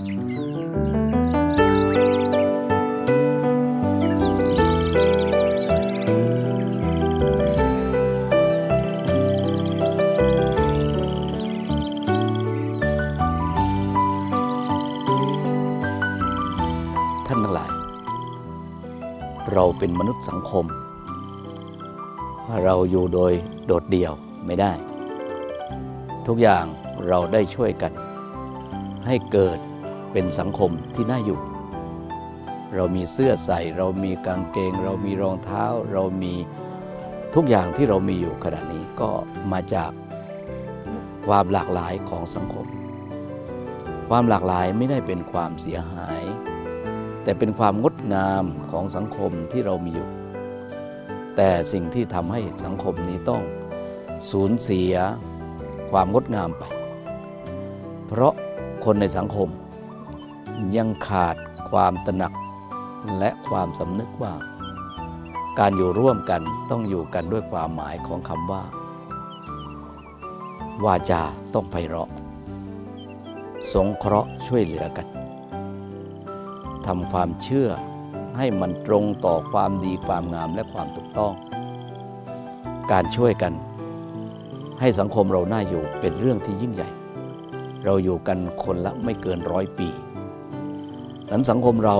ท่านทั้งหลาย เราเป็นมนุษย์สังคม เราอยู่โดยโดดเดี่ยวไม่ได้ ทุกอย่างเราได้ช่วยกันให้เกิด เป็นสังคมที่น่าอยู่ เรามีเสื้อใส่ เรามีกางเกง เรามีรองเท้า เรามีทุกอย่างที่เรามีอยู่ขณะนี้ก็มาจากความหลากหลายของสังคม ความหลากหลายไม่ได้เป็นความเสียหาย แต่เป็นความงดงามของสังคมที่เรามีอยู่ แต่สิ่งที่ทำให้สังคมนี้ต้องสูญเสียความงดงามไป เพราะคนในสังคม ยังขาดความตระหนักและความสำนึกว่า การอยู่ร่วมกันต้องอยู่กันด้วยความหมายของคำว่า วาจาต้องไพเราะ สงเคราะห์ช่วยเหลือกันทำความเชื่อให้มันตรงต่อความดีความงามและความถูกต้อง การช่วยกัน ให้สังคมเราน่าอยู่เป็นเรื่องที่ยิ่งใหญ่ เราอยู่กันคนละไม่เกินร้อยปี นั้นสังคมเรา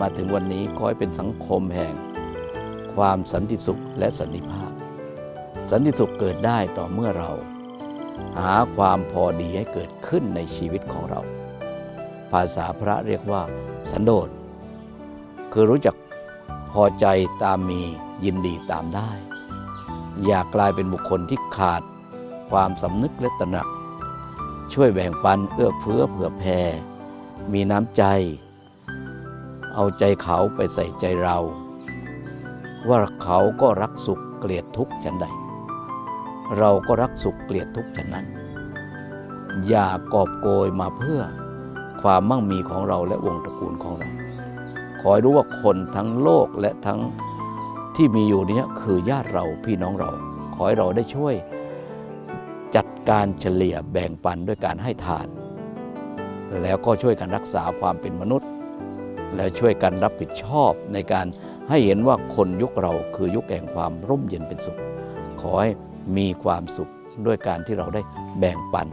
มาถึงวันนี้ขอให้เป็นสังคมแห่ง ความสันติสุขและสันติภาพ สันติสุขเกิดได้ต่อเมื่อเรา หาความพอดีให้เกิดขึ้นในชีวิตของเรา ภาษาพระเรียกว่า สันโดษ คือรู้จักพอใจตามมียินดีตามได้ อย่ากลายเป็นบุคคลที่ขาดความสำนึกและตระหนัก ช่วยแบ่งปันเอื้อเฟื้อเผื่อแผ่มีน้ำใจ เอาใจเขาไปใส่ใจเรา ว่าเขาก็รักสุขเกลียดทุกข์ฉันใด เราก็รักสุขเกลียดทุกข์ฉันนั้น อย่ากอบโกยมาเพื่อความมั่งมีของเราและวงตระกูลของเรา ขอให้รู้ว่าคนทั้งโลกและทั้งที่มีอยู่นี้คือญาติเราพี่น้องเรา ขอให้เราได้ช่วย จัดการเฉลี่ยแบ่งปันด้วยการให้ทาน แล้วก็ช่วยกันรักษาความเป็นมนุษย์ แล้วช่วยกันรับผิดชอบในการให้เห็นว่าคนยุคเราคือยุคแห่งความร่มเย็นเป็นสุข ขอให้มีความสุขด้วยการที่เราได้แบ่งปัน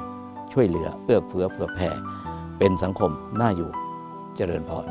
ช่วยเหลือเอื้อเฟื้อเผื่อแผ่ เป็นสังคมน่าอยู่เจริญพร